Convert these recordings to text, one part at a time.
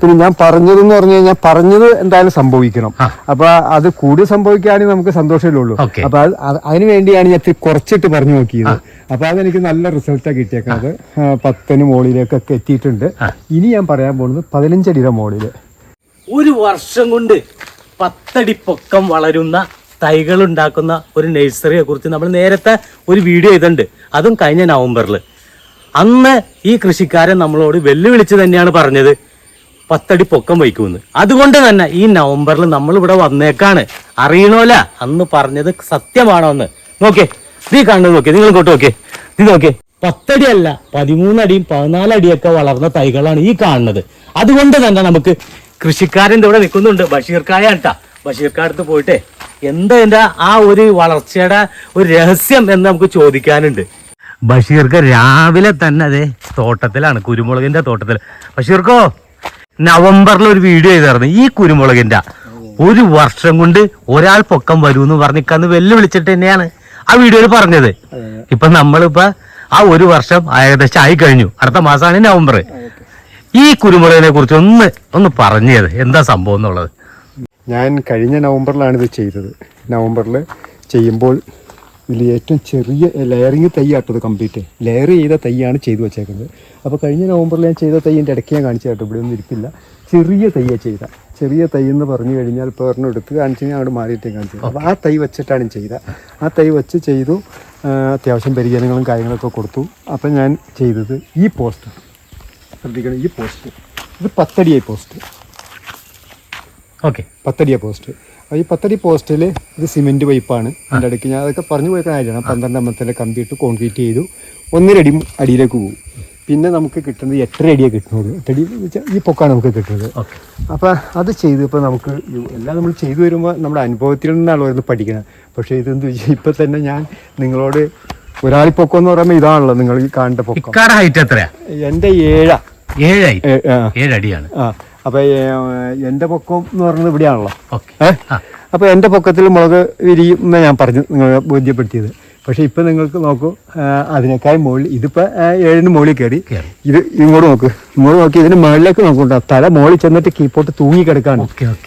പിന്നെ ഞാൻ പറഞ്ഞത് എന്ന് പറഞ്ഞു കഴിഞ്ഞാൽ പറഞ്ഞത് എന്തായാലും സംഭവിക്കണം. അപ്പൊ അത് കൂടുതൽ സംഭവിക്കുകയാണെങ്കിൽ നമുക്ക് സന്തോഷമേ ഉള്ളൂ. അപ്പൊ അത് അത് അതിന് വേണ്ടിയാണ് ഞാൻ കുറച്ചിട്ട് പറഞ്ഞു നോക്കിയത്. അപ്പൊ അതെനിക്ക് നല്ല റിസൾട്ടാണ് കിട്ടിയേക്കുന്നത് പത്തിന് മുകളിലേക്കൊക്കെ എത്തിയിട്ടുണ്ട്. ഇനി ഞാൻ പറയാൻ പോകുന്നത് പതിനഞ്ചടിയുടെ മുകളിൽ ഒരു വർഷം കൊണ്ട് പത്തടി പൊക്കം വളരുന്ന തൈകൾ ഉണ്ടാക്കുന്ന ഒരു നഴ്സറിയെ കുറിച്ച് നമ്മൾ നേരത്തെ ഒരു വീഡിയോ ചെയ്തിട്ടുണ്ട്. അതും കഴിഞ്ഞ നവംബറിൽ അന്ന് ഈ കൃഷിക്കാരൻ നമ്മളോട് വെല്ലുവിളിച്ച് തന്നെയാണ് പറഞ്ഞത്. പത്തടി പൊക്കം വയ്ക്കുമെന്ന് അതുകൊണ്ട് തന്നെ ഈ നവംബറിൽ നമ്മൾ ഇവിടെ വന്നേക്കാണ്. അറിയണോല? അന്ന് പറഞ്ഞത് സത്യമാണോ എന്ന് നോക്കേ നീ കാണുന്നത് നോക്കിയേ. നിങ്ങൾ ഇങ്ങോട്ട് നോക്കേ നീ നോക്കേ പത്തടി അല്ല പതിമൂന്നടിയും പതിനാലടിയൊക്കെ വളർന്ന തൈകളാണ് ഈ കാണുന്നത്. അതുകൊണ്ട് തന്നെ നമുക്ക് കൃഷിക്കാരൻ ഇവിടെ നിൽക്കുന്നുണ്ട്? ബഷീർക്കായ കേട്ടാ ബഷീർക്കാടത്ത് പോയിട്ടെ. എന്താ എന്റെ ആ ഒരു വളർച്ചയുടെ ഒരു രഹസ്യം എന്ന് നമുക്ക് ചോദിക്കാനുണ്ട്. ബഷീർക്ക് രാവിലെ തന്നെ അതെ തോട്ടത്തിലാണ് കുരുമുളകിന്റെ തോട്ടത്തിൽ. ബഷീർക്കോ? നവംബറിൽ ഒരു വീഡിയോ ചെയ്തായിരുന്നു. ഈ കുരുമുളകിന്റെ ഒരു വർഷം കൊണ്ട് ഒരാൾ പൊക്കം വരുമെന്ന് പറഞ്ഞിക്കന്ന് വെല്ലുവിളിച്ചിട്ട് തന്നെയാണ് ആ വീഡിയോയിൽ പറഞ്ഞത്. ഇപ്പൊ നമ്മളിപ്പോ ആ ഒരു വർഷം ഏകദേശം ആയി കഴിഞ്ഞു. അടുത്ത മാസമാണ് നവംബർ. ഈ കുരുമുളകിനെ കുറിച്ച് ഒന്ന് ഒന്ന് പറഞ്ഞത് എന്താ സംഭവം എന്നുള്ളത്? ഞാൻ കഴിഞ്ഞ നവംബറിലാണ് ഇത് ചെയ്തത്. നവംബറിൽ ചെയ്യുമ്പോൾ ഇതിൽ ഏറ്റവും ചെറിയ ലെയറിങ് തൈയാട്ടത് കംപ്ലീറ്റ്. ലെയർ ചെയ്ത തൈയാണ് ചെയ്തു വെച്ചേക്കുന്നത്. അപ്പോൾ കഴിഞ്ഞ നവംബറിൽ ഞാൻ ചെയ്ത തൈയിന്റെ ഇടയ്ക്ക് ഞാൻ കാണിച്ചു കേട്ടോ ഇവിടെ ഒന്നും ഇരിപ്പില്ല. ചെറിയ തൈയാണ് ചെയ്ത. ചെറിയ തൈ എന്ന് പറഞ്ഞു കഴിഞ്ഞാൽ ഇപ്പോൾ ഒരെണ്ണം എടുത്ത് കാണിച്ചു ഞാൻ അവിടെ മാറിയിട്ടേ കാണിച്ചു അപ്പോൾ ആ തൈ വെച്ചിട്ടാണ് ചെയ്ത. ആ തൈ വെച്ച് ചെയ്തു അത്യാവശ്യം പരിചരണങ്ങളും കാര്യങ്ങളൊക്കെ കൊടുത്തു. അപ്പം ഞാൻ ചെയ്തത് ഈ പോസ്റ്റ്. ശ്രദ്ധിക്കണം ഈ പോസ്റ്റ്. ഇത് പത്തടിയായി പോസ്റ്റ്. ഓക്കെ. പത്തടിയ പോസ്റ്റ്. ഈ പത്തടി പോസ്റ്റിൽ ഇത് സിമെന്റ് പൈപ്പാണ്. അതിന്റെ അടുക്ക് ഞാൻ അതൊക്കെ പറഞ്ഞു പോയ കാര്യമാണ്. പന്ത്രണ്ടാമത്തെ കമ്പിയിട്ട് കോൺക്രീറ്റ് ചെയ്തു. ഒന്നരടി അടിയിലേക്ക് പോകും പിന്നെ നമുക്ക് കിട്ടുന്നത് എട്ടര അടിയേ കിട്ടുന്നത്. എട്ടടി എന്ന് വെച്ചാൽ ഈ പൊക്കാണ് നമുക്ക് കിട്ടുന്നത്. അപ്പം അപ്പോൾ അത് ചെയ്തപ്പോൾ നമുക്ക് എല്ലാം നമ്മൾ ചെയ്തു വരുമ്പോൾ നമ്മുടെ അനുഭവത്തിൽ നിന്നാണ് ഓരോന്ന് പഠിക്കുന്നത് പക്ഷേ ഇതെന്ത് വെച്ചാൽ ഇപ്പം തന്നെ ഞാൻ നിങ്ങളോട് ഒരാളി പൊക്കം എന്ന് പറയുമ്പോൾ ഇതാണല്ലോ നിങ്ങൾ ഈ കാണേണ്ട പൊക്കം. എത്ര ഹൈറ്റ് എത്രയാ? എന്റെ ഏഴാ. ഏഴായി. ഏഴടിയാണ് ആ. അപ്പോൾ എന്റെ പൊക്കം എന്ന് പറയുന്നത് ഇവിടെയാണല്ലോ. ഓക്കെ. അപ്പോൾ അപ്പൊ എന്റെ പൊക്കത്തിൽ മുളക് വിരിയും എന്ന് ഞാൻ പറഞ്ഞു നിങ്ങളെ ബോധ്യപ്പെടുത്തിയത്. പക്ഷെ ഇപ്പൊ നിങ്ങൾക്ക് നോക്കൂ അതിനേക്കാൾ മുകളിൽ ഇതിപ്പോ ആ, ഏഴിന് മുകളിൽ കയറി. ഇത് ഇങ്ങോട്ട് നോക്ക്. ഇങ്ങോട്ട് നോക്കി ഇതിന് മുകളിലേക്ക് നോക്കണ്ട തല മുകളിൽ ചെന്നിട്ട് കീപ്പോട്ട് തൂങ്ങി കിടക്കാണ്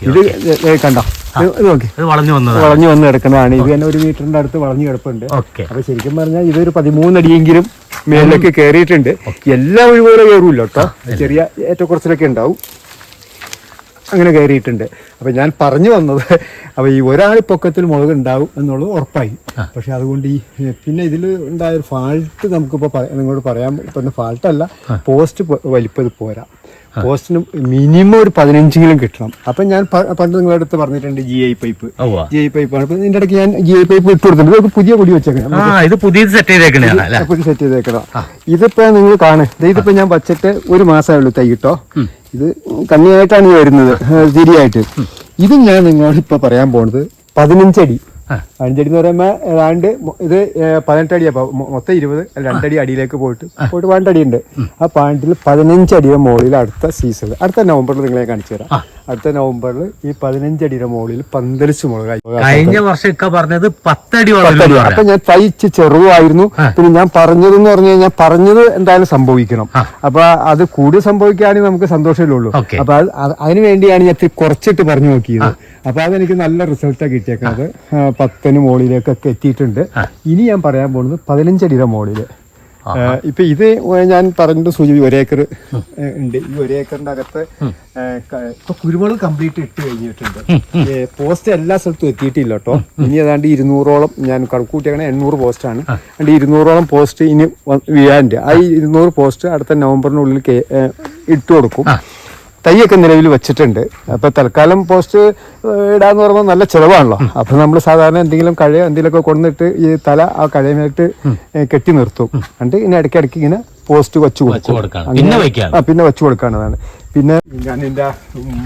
ഇത് കണ്ടോ? നോക്കി. വളഞ്ഞു വന്ന് കിടക്കുന്നതാണ്. ഇത് തന്നെ ഒരു മീറ്ററിന്റെ അടുത്ത് വളഞ്ഞു കിടപ്പുണ്ട്. അപ്പൊ ശരിക്കും പറഞ്ഞാൽ ഇതൊരു പതിമൂന്നടിയെങ്കിലും മേളിലേക്ക് കയറിയിട്ടുണ്ട്. എല്ലാം ഒരുപോലെ കയറൂല്ലോ കേട്ടോ. ചെറിയ ഏറ്റക്കുറച്ചിലൊക്കെ ഉണ്ടാവും. അങ്ങനെ കയറിയിട്ടുണ്ട്. അപ്പം ഞാൻ പറഞ്ഞു വന്നത് അപ്പോൾ ഈ ഒരാൾ പൊക്കത്തിൽ മുളക് ഉണ്ടാവും എന്നുള്ളത് ഉറപ്പായി. പക്ഷെ അതുകൊണ്ട് ഈ പിന്നെ ഇതിൽ ഉണ്ടായ ഒരു ഫാൾട്ട് നമുക്കിപ്പോൾ നിങ്ങളോട് പറയാൻ പറ്റുന്ന ഫാൾട്ടല്ല പോസ്റ്റ് വലിപ്പം ഇത് പോരാ. പോസ്റ്റിന് മിനിമം ഒരു പതിനഞ്ചെങ്കിലും കിട്ടണം. അപ്പൊ ഞാൻ പണ്ട് നിങ്ങളുടെ അടുത്ത് പറഞ്ഞിട്ടുണ്ട് G I pipe. G I pipe ആണ്. ഇതിന്റെ ഇടയ്ക്ക് ഞാൻ ജി ഐ പൈപ്പ് ഇട്ട് കൊടുത്തിട്ടുണ്ട്. ഇതൊക്കെ പുതിയ പൊടി വെച്ചേക്കണം. ഇത് പുതിയത് സെറ്റ് ചെയ്തേക്കണം അപ്പൊ സെറ്റ് ചെയ്തേക്കണം ഇതിപ്പോ നിങ്ങൾ കാണേ ഇതിപ്പോ ഞാൻ വച്ചിട്ട് ഒരു മാസമേ ഉള്ളൂ തൈ കേട്ടോ ഇത് കണ്ണിയായിട്ടാണ് വരുന്നത് ശരിയായിട്ട്. തിരിയായിട്ട് ഇത് ഞാൻ നിങ്ങളോട് ഇപ്പൊ പറയാൻ പോണത് പതിനഞ്ചടി. പതിനഞ്ചടി എന്ന് പറയുമ്പോ ഏതാണ്ട് ഇത് പതിനെട്ട് അടി പോ- മൊത്തം ഇരുപത് രണ്ടടി അടിയിലേക്ക് പോയിട്ട് പോയിട്ട് പതിനെട്ടടി ഉണ്ട് ആ പാണ്ടിൽ പതിനഞ്ചടിയുടെ മുകളിൽ അടുത്ത സീസൺ. അടുത്ത നവംബറിൽ നിങ്ങളെ കാണിച്ചു തരാം. അടുത്ത നവംബറിൽ ഈ പതിനഞ്ചടിയുടെ മുകളിൽ പന്തലിച്ച് മുളകായി കഴിഞ്ഞ വർഷം ഇക്ക പറഞ്ഞത് പത്തടി. അപ്പൊ ഞാൻ തയ്ച്ച് ചെറുതായിരുന്നു പിന്നെ ഞാൻ പറഞ്ഞതെന്ന് പറഞ്ഞു കഴിഞ്ഞാൽ പറഞ്ഞത് എന്തായാലും സംഭവിക്കണം. അപ്പൊ അത് കൂടുതൽ സംഭവിക്കുകയാണെങ്കിൽ നമുക്ക് സന്തോഷമല്ലേ ഉള്ളൂ. Okay. അപ്പൊ അത് അത് വേണ്ടിയാണ് ഞാൻ കുറച്ചിട്ട് പറഞ്ഞു നോക്കിയത്. അപ്പൊ അതെനിക്ക് നല്ല റിസൾട്ടാണ് കിട്ടിയേക്കുന്നത് പത്തിന് മുകളിലേക്കൊക്കെ എത്തിയിട്ടുണ്ട്. ഇനി ഞാൻ പറയാൻ പോകുന്നത് പതിനഞ്ചടിയുടെ മുകളിൽ. ആ, ഇപ്പൊ ഇത് ഞാൻ പറഞ്ഞിട്ട് സൂചി ഒരേക്കർ ഉണ്ട്. ഈ ഒരേക്കറിന്റെ അകത്ത് ഇപ്പൊ കുരുമുളക് കംപ്ലീറ്റ് ഇട്ട് കഴിഞ്ഞിട്ടുണ്ട്. പോസ്റ്റ് എല്ലാ സ്ഥലത്തും എത്തിയിട്ടില്ല കേട്ടോ. ഇനി ഏതാണ്ട് ഇരുന്നൂറോളം ഞാൻ കണക്കൂട്ടിയാണ് എണ്ണൂറ് പോസ്റ്റ് ആണ് അതുകൊണ്ട് ഇരുന്നൂറോളം പോസ്റ്റ് ഇനി വീഴാനുണ്ട്. ആ ഇരുന്നൂറ് പോസ്റ്റ് അടുത്ത നവംബറിനുള്ളിൽ ഇട്ട് കൊടുക്കും. തൈയൊക്കെ നിലവിൽ വെച്ചിട്ടുണ്ട്. അപ്പോൾ തൽക്കാലം പോസ്റ്റ് ഇടാന്ന് പറയുമ്പോൾ നല്ല ചിലവാണല്ലോ. അപ്പോൾ നമ്മൾ സാധാരണ എന്തെങ്കിലും കഴയോ എന്തെങ്കിലുമൊക്കെ കൊണ്ടിട്ട് ഈ തല ആ കഴയുമായിട്ട് കെട്ടി നിർത്തും. എന്നിട്ട് ഇനി ഇടയ്ക്കിടയ്ക്ക് ഇങ്ങനെ പോസ്റ്റ് വെച്ചു കൊടുക്കും. പിന്നെ വെച്ചു കൊടുക്കാണതാണ് പിന്നെ ഞാൻ ഇതിന്റെ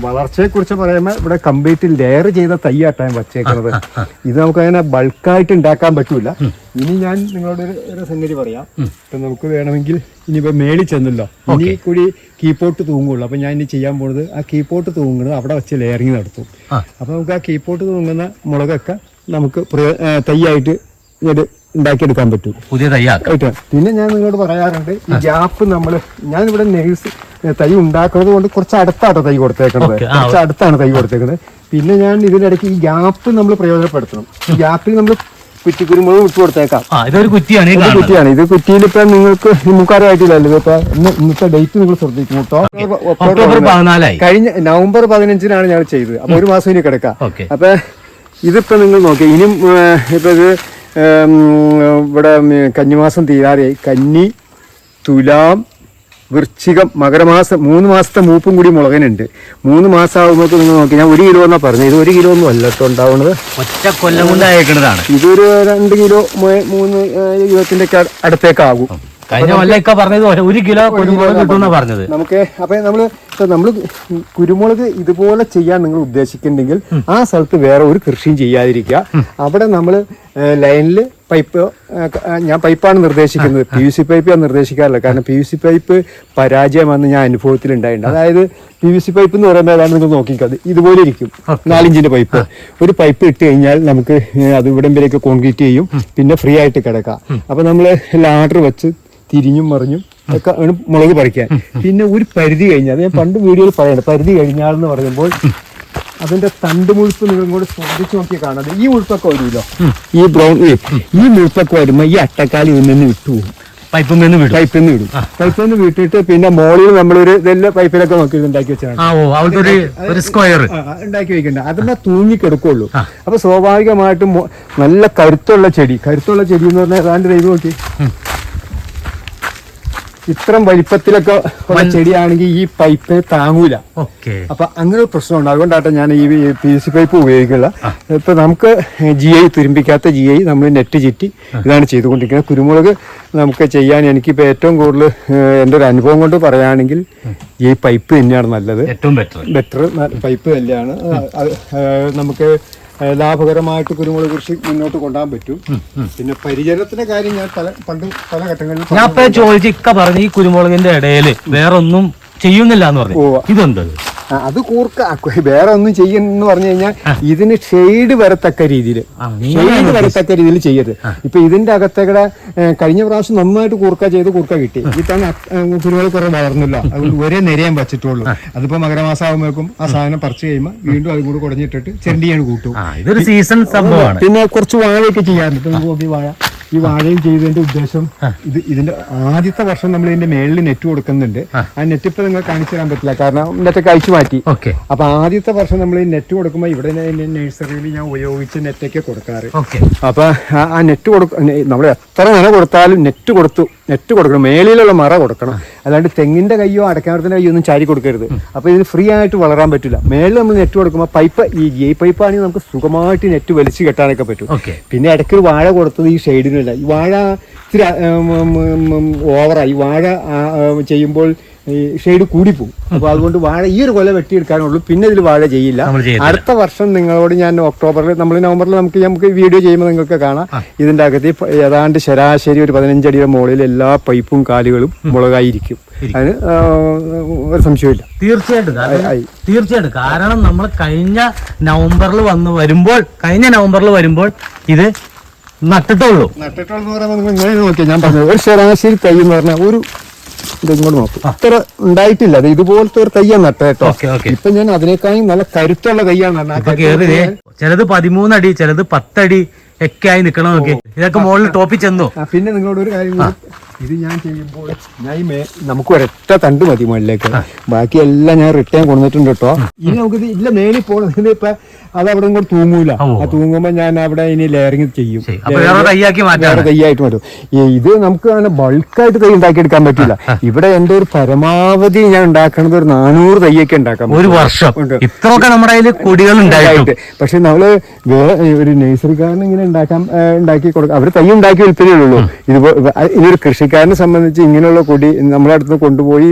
വളർച്ചയെ കുറിച്ച് പറയുമ്പോൾ ഇവിടെ കംപ്ലീറ്റ് ലെയർ ചെയ്ത തയ്യാട്ടാണ് വച്ചേക്കുന്നത് ഇത് നമുക്ക് അങ്ങനെ ബൾക്കായിട്ട് ഉണ്ടാക്കാൻ പറ്റൂല. ഇനി ഞാൻ നിങ്ങളോട് ഒരു- സംഗതി പറയാം. ഇപ്പൊ നമുക്ക് വേണമെങ്കിൽ ഇനിയിപ്പോ മേളിൽ ചെന്നല്ലോ. ഇനി കൂടി കീപോട്ട് തൂങ്ങുള്ളൂ. അപ്പൊ ഞാൻ ഇനി ചെയ്യാൻ പോകുന്നത് ആ കീപോട്ട് തൂങ്ങുന്നത് അവിടെ വെച്ച് ലെയറിങ് നടത്തും. അപ്പൊ നമുക്ക് ആ കീപോട്ട് തൂങ്ങുന്ന മുളകൊക്കെ നമുക്ക് തൈയായിട്ട് ഇങ്ങോട്ട് ഉണ്ടാക്കിയെടുക്കാൻ പറ്റും. പുതിയ തയ്യാക്കാം. പിന്നെ ഞാൻ നിങ്ങളോട് പറയാറുണ്ട് ഈ ഗ്യാപ്പ് നമ്മൾ ഞാൻ ഇവിടെ നേഴ്സ് തൈ ഉണ്ടാക്കുന്നത് കൊണ്ട് കുറച്ച് അടുത്താണ് തൈ കൊടുത്തേക്കുന്നത്. കുറച്ച് അടുത്താണ് തൈ കൊടുത്തേക്കുന്നത്. പിന്നെ ഞാൻ ഇതിനിടയ്ക്ക് ഈ ഗ്യാപ്പ് നമ്മൾ പ്രയോജനപ്പെടുത്തണം. ഈ ഗ്യാപ്പിൽ നമ്മൾ കുറ്റിക്കുരുമുളക് വിട്ടു കൊടുത്തേക്കാം. ഇതൊരു കുറ്റിയാണ് ഇത് കുറ്റിയാണ്. ഇത് കുറ്റിയിൽ ഇപ്പൊ നിങ്ങൾക്ക് മുക്കാരമായിട്ടില്ലല്ലോ ഇപ്പൊ ഇന്ന് ഇന്നത്തെ ഡേറ്റ് നിങ്ങൾ ശ്രദ്ധിക്കും കേട്ടോ. ഒക്ടോബർ പതിനാലായി. കഴിഞ്ഞ നവംബർ പതിനഞ്ചിനാണ് ഞാൻ ചെയ്തത്. അപ്പൊ ഒരു മാസം ഇനി കിടക്കാം. അപ്പൊ ഇതിപ്പോ നിങ്ങൾ നോക്കി ഇനിയും ഇപ്പൊ ഇത് ഇവിടെ കന്നിമാസം തീരാതെ കന്നി തുലാം വൃശ്ചികം മകരമാസം മൂന്ന് മാസത്തെ മൂപ്പും കൂടി മുളകനുണ്ട്. മൂന്ന് മാസം ആകുമ്പോൾ നിങ്ങൾ നോക്കി ഞാൻ ഒരു കിലോ എന്നാ പറഞ്ഞത്. ഇത് ഒരു കിലോ ഒന്നും അല്ല കേട്ടോ ഉണ്ടാവുന്നത്. ഒറ്റ കൊല്ലം കൊണ്ട് അയക്കുന്നതാണ് ഇതൊരു രണ്ട് കിലോ മൂന്ന് ഇരുപത്തിന്റെ അടുത്തേക്കാകും. കഴിഞ്ഞ പറഞ്ഞത് ഒരു- ഒരു കിലോ കുരുമുളക് കിട്ടുമെന്നാ പറഞ്ഞത്. നമുക്ക് അപ്പൊ നമ്മൾ നമ്മൾ കുരുമുളക് ഇതുപോലെ ചെയ്യാൻ നിങ്ങൾ ഉദ്ദേശിക്കുന്നുണ്ടെങ്കിൽ ആ സ്ഥലത്ത് വേറെ ഒരു കൃഷിയും ചെയ്യാതിരിക്കുക. അവിടെ നമ്മൾ ലൈനിൽ പൈപ്പ് ഞാൻ പൈപ്പാണ് നിർദ്ദേശിക്കുന്നത്. പി യു സി പൈപ്പ് ഞാൻ നിർദ്ദേശിക്കാറില്ല. കാരണം പി യു സി പൈപ്പ് പരാജയമാണെന്ന് ഞാൻ അനുഭവത്തിൽ ഉണ്ടായിട്ടുണ്ട് അതായത് പി യു സി പൈപ്പ് എന്ന് പറയുമ്പോൾ ഏതാണ് നിങ്ങൾ നോക്കിക്കത് ഇതുപോലെ ഇരിക്കും. നാലിഞ്ചിന്റെ പൈപ്പ്. ഒരു പൈപ്പ് ഇട്ട് കഴിഞ്ഞാൽ നമുക്ക് അത് ഇവിടം വരെയൊക്കെ കോൺക്രീറ്റ് ചെയ്യും. പിന്നെ ഫ്രീ ആയിട്ട് കിടക്കാം. അപ്പൊ നമ്മൾ ലാഡർ വെച്ച് തിരിഞ്ഞും മറിഞ്ഞും ഒക്കെ ആണ് മുളക് പറിക്കാൻ. പിന്നെ ഒരു പരിധി കഴിഞ്ഞാൽ അത് ഞാൻ പണ്ട് വീഡിയോയിൽ പറയുന്നത് പരിധി കഴിഞ്ഞാൽ എന്ന് പറയുമ്പോൾ അതിന്റെ തണ്ട് മുഴുപ്പ് നിങ്ങൾ കൂടെ ശ്രദ്ധിച്ചു നോക്കി കാണാതെ ഈ മുഴുപ്പൊക്കെ വരുമല്ലോ ഈ ബ്രൗൺ ഈ മുഴുപ്പൊക്കെ വരുമ്പോ ഈ അട്ടക്കാലി നിന്ന് വിട്ടുപോകും പൈപ്പിൽ നിന്ന് വിടും. പൈപ്പിൽ നിന്ന് വിടും. പൈപ്പിൽ നിന്ന് വിട്ടിട്ട് പിന്നെ മോളിൽ നമ്മളൊരു ഇതെല്ലാം പൈപ്പിലൊക്കെ നോക്കി ഉണ്ടാക്കി വെച്ചാണ് സ്ക്വയർ. ഉണ്ടാക്കി വെക്കണ്ട. അതെന്നെ തൂങ്ങി കിടക്കുള്ളൂ. അപ്പൊ സ്വാഭാവികമായിട്ടും നല്ല കരുത്തുള്ള ചെടി. കരുത്തുള്ള ചെടി എന്ന് പറഞ്ഞാൽ ഏതാണ്ട് ദൈവം നോക്കി. ഇത്രം വലിപ്പത്തിലൊക്കെ ഉള്ള ചെടിയാണെങ്കിൽ ഈ പൈപ്പ് താങ്ങൂല. ഓക്കെ. അപ്പൊ അങ്ങനെ ഒരു പ്രശ്നമുണ്ട്. അതുകൊണ്ടാട്ടെ ഞാൻ ഈ പി സി പൈപ്പ് ഉപയോഗിക്കില്ല ഇപ്പൊ നമുക്ക് ജി ഐ തുരുമ്പിക്കാത്ത ജി ഐ നമ്മൾ നെറ്റ് ചുറ്റി ഇതാണ് ചെയ്തുകൊണ്ടിരിക്കുന്നത്. കുരുമുളക് നമുക്ക് ചെയ്യാൻ എനിക്കിപ്പോ ഏറ്റവും കൂടുതൽ എന്റെ ഒരു അനുഭവം കൊണ്ട് പറയുകയാണെങ്കിൽ ഈ പൈപ്പ് തന്നെയാണ് നല്ലത്. ഏറ്റവും ബെറ്റർ ബെറ്റർ പൈപ്പ് തന്നെയാണ്. നമുക്ക് ലാഭകരമായിട്ട് കുരുമുളക് കൃഷി മുന്നോട്ട് കൊണ്ടുപോകാൻ പറ്റും. പിന്നെ പരിചരണത്തിന്റെ കാര്യം ഞാൻ പല പണ്ട് പല ഘട്ടങ്ങളിൽ ഞാൻ ചോദിച്ചു ഇക്ക പറഞ്ഞു ഈ കുരുമുളകിന്റെ ഇടയിൽ വേറൊന്നും ചെയ്യുന്നില്ല എന്ന് പറഞ്ഞു ഇതെന്താ? ഇതെന്തത് അത് കൂർക്ക. വേറെ ഒന്നും ചെയ്യുന്നു പറഞ്ഞു കഴിഞ്ഞാൽ ഇതിന് ഷെയ്ഡ് വരത്തക്ക രീതിയിൽ ഷെയ്ഡ് വരത്തക്ക രീതിയിൽ ചെയ്യരുത്. ഇപ്പൊ ഇതിന്റെ അകത്തേക്കടെ കഴിഞ്ഞ പ്രാവശ്യം നന്നായിട്ട് കൂർക്ക ചെയ്ത് കൂർക്ക കിട്ടി. ഇത്തവണ കുരുമുളക് കുറെ വളർന്നില്ല. അതുകൊണ്ട് ഒരേ നിരയാൻ വച്ചിട്ടുള്ളൂ. അതിപ്പോ മകരമാസം ആകുമ്പോഴേക്കും ആ സാധനം പറിച്ചു കഴിയുമ്പോൾ വീണ്ടും അതും കൂടെ കുടഞ്ഞിട്ടിട്ട് ചെണ്ടിയാണ് കൂട്ടും. ഇതൊരു സീസൺ സംഭവമാണ്. പിന്നെ കുറച്ച് വാഴയൊക്കെ ചെയ്യാറുണ്ട്. വാഴ. ഈ വാഴയും ചെയ്തതിന്റെ ഉദ്ദേശം ഇത് ഇതിന്റെ ആദ്യത്തെ വർഷം നമ്മൾ ഇതിന്റെ മേളിൽ നെറ്റ് കൊടുക്കുന്നുണ്ട്. ആ. നെറ്റ് ഇപ്പൊ നിങ്ങൾ കാണിച്ചു തരാൻ പറ്റില്ല. കാരണം നെറ്റൊക്കെ കഴിച്ചു മാറ്റി. ഓക്കെ. അപ്പൊ ആദ്യത്തെ വർഷം നമ്മൾ ഈ നെറ്റ് കൊടുക്കുമ്പോൾ ഇവിടെ നഴ്സറിയിൽ ഞാൻ ഉപയോഗിച്ച നെറ്റൊക്കെ കൊടുക്കാറ്. ഓക്കെ. അപ്പൊ ആ- ആ നെറ്റ് കൊടുക്ക നമ്മൾ എത്ര നില കൊടുത്താലും നെറ്റ് കൊടുത്തു നെറ്റ് കൊടുക്കണം. മേളിലുള്ള മറ കൊടുക്കണം. അല്ലാണ്ട് തെങ്ങിന്റെ കയ്യോ അടക്കാമരത്തിന്റെ കയ്യോ ഒന്നും ചാരി കൊടുക്കരുത്. അപ്പോൾ ഇതിന് ഫ്രീ ആയിട്ട് വളരാൻ പറ്റില്ല മേളിൽ നമ്മൾ നെറ്റ് കൊടുക്കുമ്പോൾ പൈപ്പ് ഈ ഗേ പൈപ്പ് ആണെങ്കിൽ നമുക്ക് സുഖമായിട്ട് നെറ്റ് വലിച്ചു കെട്ടാനൊക്കെ പറ്റും. പിന്നെ ഇടയ്ക്ക് ഒരു വാഴ കൊടുത്തത് ഈ ഷെയ്ഡിനല്ല ഈ വാഴ ഇത്തിരി ഓവറായി വാഴ ചെയ്യുമ്പോൾ ഈ ഷെയ്ഡ് പോകും അപ്പൊ അതുകൊണ്ട് വാഴ ഈ ഒരു കൊല വെട്ടിയെടുക്കാനുള്ളൂ. പിന്നെ ഇതിൽ വാഴ ചെയ്യില്ല. അടുത്ത വർഷം നിങ്ങളോട് ഞാൻ ഒക്ടോബറിൽ നമ്മൾ നവംബറിൽ നമുക്ക് നമുക്ക് വീഡിയോ ചെയ്യുമ്പോൾ നിങ്ങൾക്ക് കാണാം. ഇതിന്റെ അകത്ത് ഏതാണ്ട് ശരാശരി ഒരു പതിനഞ്ചടിയുടെ മുകളിൽ എല്ലാ പൈപ്പും കാലുകളും മുളകായിരിക്കും. അതിന് ഒരു സംശയമില്ല തീർച്ചയായിട്ടും. തീർച്ചയായിട്ടും. കാരണം നമ്മൾ കഴിഞ്ഞ നവംബറിൽ വന്ന് വരുമ്പോൾ കഴിഞ്ഞ നവംബറിൽ വരുമ്പോൾ ഇത് നട്ടിട്ടുള്ളൂ നട്ടിട്ടുള്ളൂ ഞാൻ പറഞ്ഞത്. ഒരു ശരാശരി തൈ എന്ന് പറഞ്ഞാൽ ഒരു ഇങ്ങോട്ട് നോക്കും. ഇത്ര ഉണ്ടായിട്ടില്ല. അത് ഇതുപോലത്തെ ഒരു തയ്യാണ് നട്ട കേട്ടോ. ഇപ്പൊ ഞാൻ അതിനേക്കാളും നല്ല കരുത്തുള്ള കയ്യാണ് ചിലത് പതിമൂന്നടി ചിലത് പത്തടി ഒക്കെ ആയി നിക്കണം നോക്കി ഇതൊക്കെ മുകളിൽ ടോപ്പിൽ ചെന്നു. പിന്നെ നിങ്ങളോട് ഒരു കാര്യം. ഇത് ഞാൻ ചെയ്യുമ്പോൾ ഞാൻ ഈ മേ നമുക്ക് ഒരൊറ്റ തണ്ട് മതി മുകളിലേക്ക്. ബാക്കി എല്ലാം ഞാൻ റിട്ടേൺ കൊണ്ടുവന്നിട്ടുണ്ട് കേട്ടോ ഇനി നമുക്കിത് ഇല്ല മേലിൽ പോകണം ഇപ്പൊ അത് അവിടെ കൂടെ തൂങ്ങൂല. ആ തൂങ്ങുമ്പോ ഞാൻ അവിടെ ഇനി ലെയറിങ് ചെയ്യും. വേറെ തൈയായിട്ട് മാറ്റും. ഇത് നമുക്ക് അങ്ങനെ ബൾക്കായിട്ട് തൈ ഉണ്ടാക്കി എടുക്കാൻ പറ്റില്ല ഇവിടെ എന്റെ ഒരു പരമാവധി ഞാൻ ഉണ്ടാക്കണത് ഒരു നാനൂറ് തൈയൊക്കെ ഉണ്ടാക്കാം ഒരു വർഷം. ഇത്രയൊക്കെ നമ്മുടെ കയ്യിൽ കൊടികൾ ഉണ്ടായിട്ട്. പക്ഷെ നമ്മൾ വേറെ ഒരു നഴ്സറിക്കാരന് ഇങ്ങനെ ഉണ്ടാക്കാൻ ഉണ്ടാക്കി കൊടുക്കാം അവർ തൈ ഉണ്ടാക്കി ഇതുപോലെ ഉള്ളൂ. ഒരു ഇതൊരു കൃഷിക്കാരനെ സംബന്ധിച്ച് ഇങ്ങനെയുള്ള കൊടി നമ്മളെ അടുത്ത് കൊണ്ടുപോയി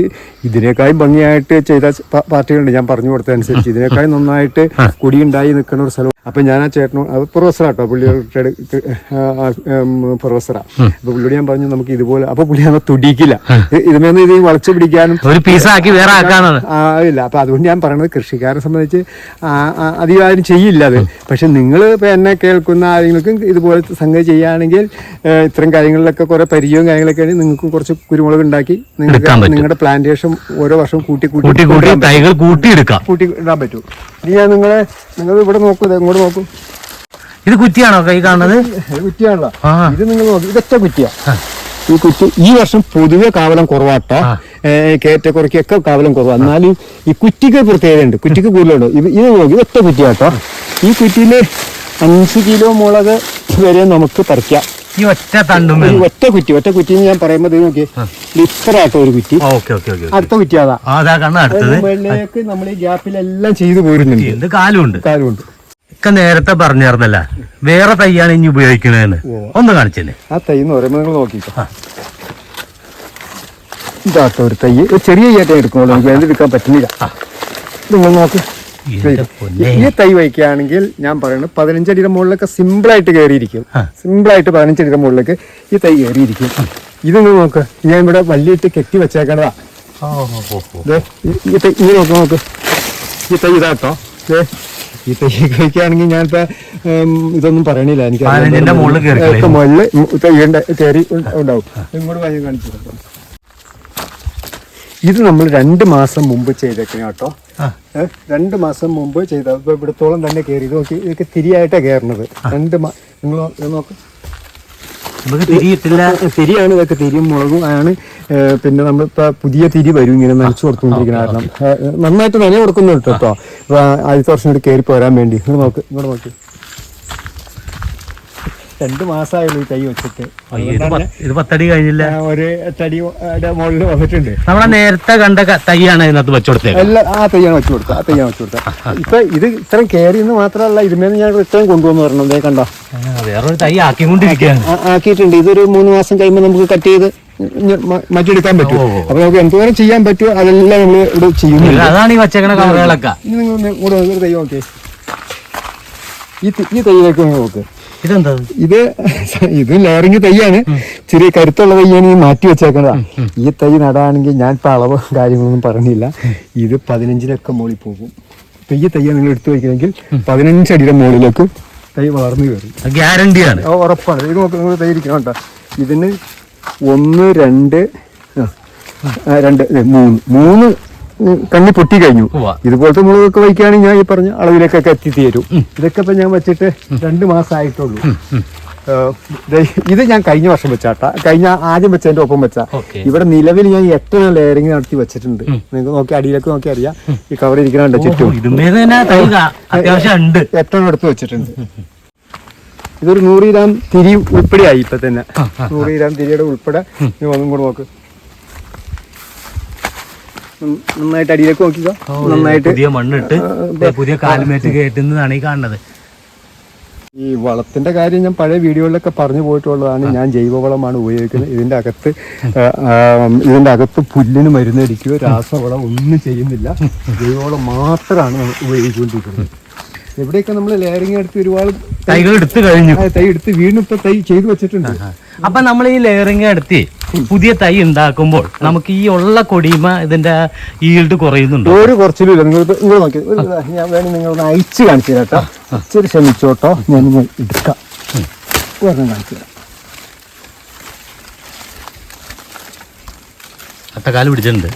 ഇതിനേക്കാൾ ഭംഗിയായിട്ട് ചെയ്ത പാർട്ടികളുണ്ട്. ഞാൻ പറഞ്ഞു കൊടുത്തതനുസരിച്ച്. ഇതിനേക്കാൾ നന്നായിട്ട് കൊടി ഉണ്ടായി നിൽക്കുന്ന ഒരു സ്ഥലം അപ്പൊ ഞാൻ ആ ചേട്ടനോട് അത് പ്രൊഫസറാ കേട്ടോ പുള്ളി പ്രൊഫസറാ. അപ്പൊ പുള്ളിയോട് ഞാൻ പറഞ്ഞു നമുക്ക് ഇതുപോലെ അപ്പൊ പുള്ളി അത് തുടിക്കില്ല. ഇതുമേന്ന് ഇത് വളച്ചു പിടിക്കാനും ഒരു പീസാക്കി വേറെ ആക്കാന്നത് ആ, ഇല്ല. അപ്പൊ അതുകൊണ്ട് ഞാൻ പറയുന്നത് കൃഷിക്കാരെ സംബന്ധിച്ച് അധികം ആരും ചെയ്യില്ല അത്. പക്ഷെ നിങ്ങൾ ഇപ്പൊ എന്നെ കേൾക്കുന്ന ആരെങ്കിലും ഇതുപോലെ സംഗതി ചെയ്യുകയാണെങ്കിൽ ഇത്തരം കാര്യങ്ങളിലൊക്കെ കുറെ പരിചയവും കാര്യങ്ങളൊക്കെ ആണെങ്കിൽ നിങ്ങൾക്ക് കുറച്ച് കുരുമുളക് ഉണ്ടാക്കി നിങ്ങൾക്ക് നിങ്ങളുടെ പ്ലാന്റേഷൻ ഓരോ വർഷം കൂട്ടി കൂട്ടി കൂട്ടി കൂട്ടി തൈകൾ കൂട്ടിയെടുക്കാം. കൂട്ടി ഇടാൻ പറ്റും. ഇനി ഞാൻ നിങ്ങളെ നിങ്ങൾ ഇവിടെ നോക്കൂ ഇങ്ങോട്ട് നോക്കൂ. ഇത് കുറ്റിയാണോ കൈ കാണുന്നത്? കുറ്റിയാണല്ലോ. ഇത് നിങ്ങൾ നോക്കി ഇതൊക്കെ കുറ്റിയാ. ഈ കുറ്റി ഈ വർഷം പൊതുവെ കാവലം കുറവാട്ട. ആ. കയറ്റക്കുറയ്ക്കൊക്കെ കാവലം കുറവാ. എന്നാലും ഈ കുറ്റിക്ക് പ്രത്യേകതയുണ്ട് കുറ്റിക്ക് കൂടുതലുണ്ട്. ഇത് ഇത് നോക്കി ഇതൊക്കെ കുറ്റിയാട്ടോ. ഈ കുറ്റിയിൽ അഞ്ച് കിലോ മുളക് വരെ നമുക്ക് പറിക്കാം. ഈ ഒറ്റ തണ്ടും ഒറ്റ കുറ്റി ഒറ്റ കുറ്റി ഞാൻ പറയുമ്പോൾ നോക്കി ഇത്രയാട്ടോ ഒരു കുറ്റി. അടുത്ത കുറ്റി അതാ. അതാ കണ്ണ അടുത്തത്. മുകളിലേക്ക് നമ്മൾ ഈ ഗ്യാപ്പിലെല്ലാം ചെയ്തു പോരുന്നുണ്ട്. കാലുണ്ട്? കാലുണ്ട്. ഒക്കെ നേരത്തെ പറഞ്ഞായിരുന്നല്ല? വേറെ തൈയാണ് ഇനി ഉപയോഗിക്കണേന്ന്. ഒന്ന് കാണിച്ചേ ആ തൈ എന്ന് പറയുമ്പോൾ നിങ്ങൾ നോക്കിക്കോ. ഇതാത്ത ഒരു തൈ. ചെറിയ ചേട്ടൻ എടുക്കുള്ളൂ എനിക്ക് എടുക്കാൻ പറ്റുന്നില്ല. നിങ്ങൾ നോക്ക്. ഈ തൈ വയ്ക്കുകയാണെങ്കിൽ ഞാൻ പറയുന്നത് പതിനഞ്ചടിയുടെ മുകളിലൊക്കെ സിമ്പിളായിട്ട് കയറിയിരിക്കും. സിമ്പിളായിട്ട് പതിനഞ്ചടിയുടെ മുകളിലേക്ക് ഈ തൈ കയറിയിരിക്കും. ഇത് നോക്ക്. ഞാൻ ഇവിടെ വലിയിട്ട് കെട്ടി വെച്ചേക്കണതാ. ഈ- തൈ നോക്ക് നോക്ക്. ഈ തൈ ഇതാട്ടോ. ദേ, ഈ തൈ കഴിക്കുകയാണെങ്കിൽ ഞാനിപ്പോ ഇതൊന്നും പറയണില്ല. എനിക്ക് മുകളിൽ. ഒക്കെ കയറി ഉണ്ടാവും. ഇങ്ങോട്ട് വാങ്ങി കാണിച്ചു ഇത് നമ്മൾ രണ്ട് മാസം മുമ്പ് ചെയ്തേക്കണേ കേട്ടോ. ഏ, രണ്ട് മാസം മുമ്പ് ചെയ്ത ഇപ്പൊ ഇവിടത്തോളം തന്നെ കയറി ഇത് നോക്കി ഇതൊക്കെ തിരിയായിട്ടാണ് കയറുന്നത് രണ്ട് നിങ്ങൾ നോക്ക്. നമുക്ക് തിരിയിട്ടില്ല. തിരിയാണ് ഇതൊക്കെ തിരിയും മുളകും ആണ്. പിന്നെ പിന്നെ നമ്മളിപ്പോ പുതിയ തിരി വരും ഇങ്ങനെ നനച്ചു കൊടുത്തുകൊണ്ടിരിക്കുന്ന കാരണം. നന്നായിട്ട് നനയ കൊടുക്കുന്നുണ്ട് കേട്ടോ. ആദ്യത്തെ വർഷം കൂടി കയറി പോരാൻ വേണ്ടി. ഇങ്ങോട്ട് നോക്ക് ഇങ്ങോട്ട് നോക്ക്. രണ്ട് മാസമായുള്ളൂ ഈ തൈ വെച്ചിട്ട്. ഇത് പത്ത്- ഇത് പത്തടി കഴിഞ്ഞില്ല. ഒരു തടിയുടെ മുകളിൽ വന്നിട്ടുണ്ട്. നമ്മളെ നേരത്തെ കണ്ട തൈയാണ് ഇതിനകത്ത് വെച്ചുകൊടുത്തത് അല്ല ആ തൈയാണ് വെച്ചു കൊടുത്തത് ആ തൈയാണ് വെച്ചു കൊടുത്തത്. ഇപ്പൊ ഇത് ഇത്രയും കയറി എന്ന് മാത്രമല്ല ഇതിന്മേന്ന് ഞാൻ ഇത്രയും കൊണ്ടുവന്ന് വരണം ദേ കണ്ടോ? വേറൊരു തൈ ആക്കിക്കൊണ്ടിരിക്കുകയാണ്. ആക്കിയിട്ടുണ്ട്. ഇതൊരു മൂന്ന് മാസം കഴിയുമ്പോൾ നമുക്ക് കട്ട് ചെയ്ത് മറ്റെടുക്കാൻ മാറ്റിയെടുക്കാൻ പറ്റും. അപ്പൊ നമുക്ക് എന്തോരം ചെയ്യാൻ പറ്റുമോ അതെല്ലാം നമ്മൾ ഇവിടെ ചെയ്യുന്നില്ല അതാണ് ഈ വച്ചേക്കണ കവറുകളൊക്കെ നിങ്ങൾ കൂടെ തൈ നോക്കേ ഈ തി- ഈ തൈയിലേക്ക് നോക്ക്. ഇതെന്താ? ഇത് ഇത് ലെയറിങ് തൈയാണ്. ചെറിയ കരുത്തുള്ള തൈയാണ് ഈ മാറ്റി വെച്ചേക്കണതാ. ഈ തൈ നടാണെങ്കിൽ ഞാൻ ഇപ്പൊ അളവ് കാര്യങ്ങളൊന്നും പറഞ്ഞില്ല. ഇത് പതിനഞ്ചിലൊക്കെ മുകളിൽ പോകും. ഇപ്പൊ ഈ തൈ നിങ്ങൾ എടുത്തു വയ്ക്കണമെങ്കിൽ പതിനഞ്ച് അടിയുടെ മുകളിലേക്ക് തൈ വളർന്നു കയറും. ഗ്യാരണ്ടിയാണ് ഉറപ്പാണ്. ഇത് നോക്ക് നിങ്ങൾ തൈ ഇരിക്കണം കേട്ടോ. ഇതിന് ഒന്ന് രണ്ട് രണ്ട് മൂന്ന്. മൂന്ന് കണ്ണി പൊട്ടി കഴിഞ്ഞു. ഇതുപോലത്തെ മുളകൊക്കെ വയ്ക്കുകയാണെങ്കിൽ ഞാൻ ഈ പറഞ്ഞ അളവിലേക്കൊക്കെ എത്തിത്തീരും. ഇതൊക്കെ ഇപ്പൊ ഞാൻ വെച്ചിട്ട് രണ്ട് മാസം ആയിട്ടുള്ളൂ ദേ, ഇത് ഞാൻ കഴിഞ്ഞ വർഷം വെച്ചാട്ടാ. കഴിഞ്ഞ ആദ്യം വെച്ചതിന്റെ ഒപ്പം വെച്ച. ഇവിടെ നിലവിൽ ഞാൻ എട്ടെണ്ണം ലെയറിങ് നടത്തി വെച്ചിട്ടുണ്ട്. നിങ്ങൾക്ക് നോക്കി അടിയിലൊക്കെ നോക്കി അറിയാം. ഈ കവർ ഇരിക്കണുണ്ട് ചുറ്റും. എട്ടെണ്ണം എടുത്ത് വെച്ചിട്ടുണ്ട്. ഇതൊരു നൂറ് ഗ്രാം തിരി ഉൾപ്പെടെയായി ഇപ്പൊ തന്നെ. നൂറ് ഗ്രാം തിരിയുടെ ഉൾപ്പെടെ. ഒന്നും കൂടെ നോക്ക്. നന്നായിട്ട് അടിയിലേക്ക് നോക്കിക്കോ. നന്നായിട്ട് പുതിയ മണ്ണിട്ട് പുതിയ കാൽമേറ്റ് കേട്ടുന്നതാണ് ഈ കാണുന്നത്. ഈ വളത്തിന്റെ കാര്യം ഞാൻ പഴയ വീഡിയോകളിലൊക്കെ പറഞ്ഞു പോയിട്ടുള്ളതാണ്. ഞാൻ ജൈവവളമാണ് ഉപയോഗിക്കുന്നത്. ഇതിന്റെ അകത്ത് ഇതിന്റെ അകത്ത് പുല്ലിന് മരുന്നടിക്കുകയോ രാസവളം ഒന്നും ചെയ്യുന്നില്ല. ജൈവവളം മാത്രമാണ് നമ്മൾ ഉപയോഗിച്ചുകൊണ്ടിരിക്കുന്നത്. എവിടെയൊക്കെ നമ്മൾ ലെയറിങ് എടുത്ത് ഒരുപാട് തൈകൾ എടുത്തു കഴിഞ്ഞു. തൈ എടുത്ത് വീണ്ടും ഇപ്പൊ തൈ ചെയ്തു വെച്ചിട്ടുണ്ട്. അപ്പൊ നമ്മൾ ഈ ലെയറിങ് എടുത്തി പുതിയ തൈ ഉണ്ടാക്കുമ്പോൾ നമുക്ക് ഈ ഉള്ള കൊടിമ ഇതിന്റെ ഈൽഡ് കുറയുന്നുണ്ട്? ഒരു കുറച്ചിലും ഇല്ല. നിങ്ങൾ നിങ്ങൾ നോക്കി. ഞാൻ വേണം നിങ്ങൾ ഒന്ന് അയച്ച് കാണിച്ചു കേട്ടോ. ഇച്ചിരി ക്ഷമിച്ചോട്ടോ. ഞാൻ നിങ്ങൾ എടുക്കാം. ഒരെണ്ണം കാണിച്ചു തരാം. അത്തക്കാൽ പിടിച്ചിട്ടുണ്ട്.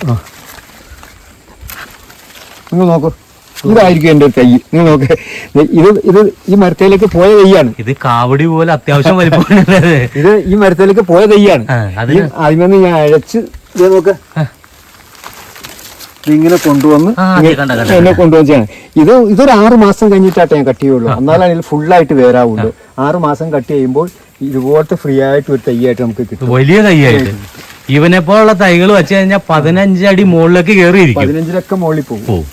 നിങ്ങൾ നോക്കൂ. ഇതായിരിക്കും എന്റെ കൈ. തൈ നിങ്ങൾ നോക്ക് ഇത് ഇത് ഈ മരത്തേലേക്ക് പോയ തൈയാണ് ഇത് കാവടി പോലെ അത്യാവശ്യം ഇത് ഈ മരത്തേലേക്ക് പോയ തൈയാണ് ആ, അതിന് ഈ ആദ്യമേ ഞാൻ അഴച്ച് ഇത് നോക്ക്. ഇങ്ങനെ കൊണ്ടുവന്ന് എന്നെ കൊണ്ടുവച്ചാണ് ഇത് ഇതൊരു ആറ് മാസം കഴിഞ്ഞിട്ടാട്ടെ ഞാൻ കട്ട് ചെയ്യുള്ളൂ. എന്നാലാണ് ഇതിൽ ഫുള്ളായിട്ട് വേരാവുള്ളൂ ആറ് മാസം കട്ട് ചെയ്യുമ്പോൾ ഇതുപോലത്തെ ഫ്രീ ആയിട്ട് ഒരു തൈയായിട്ട് നമുക്ക് കിട്ടും. വലിയ തൈയായിട്ട്. ഇവനെ പോലുള്ള തൈകൾ വെച്ച് കഴിഞ്ഞാൽ പതിനഞ്ചടി മുകളിലേക്ക് കയറിയിരിക്കും. പതിനഞ്ചിലൊക്കെ മുകളിൽ പോകും.